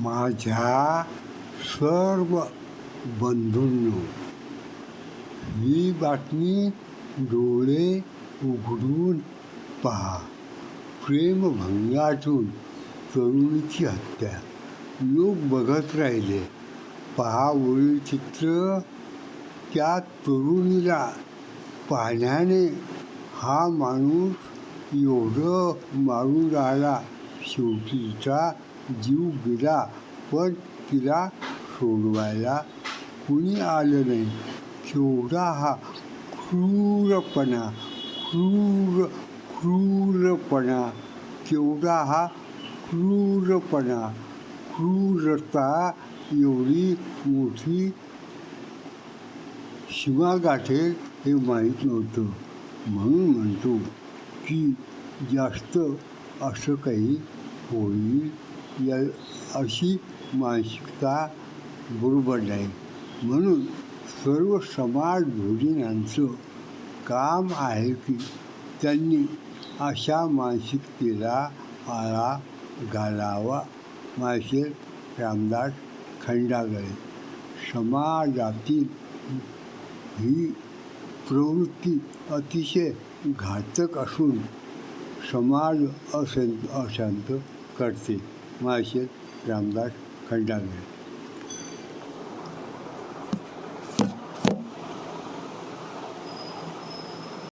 माझ्या सर्व बंधूंनो ही बातमी डोळे उघडून पहा. प्रेमभंगातून तरुणीची हत्या. लोक बघत राहिले. पहा चित्र. त्या तरुणीला पाहण्याने हा माणूस एवढं मारून राहिला. शेवटीचा जीव गेला पण तिला सोडवायला कुणी आलं नाही. केवढा हा क्रूरपणा क्रूर क्रूरपणा केवढा हा क्रूरपणा. क्रूरता एवढी मोठी सीमा गाठेल हे माहीत नव्हतं. म्हणून म्हणतो की जास्त असं काही होईल या अशी मानसिकता बरोबर नाही. म्हणून सर्व समाज भोजनांचं काम आहे की त्यांनी अशा मानसिकतेला आळा घालावा. मासे रामदास खंडागळे समाजातील ही प्रवृत्ती अतिशय घातक असून समाज अशांत अशांत करते. माशेर रामदास खंडागळे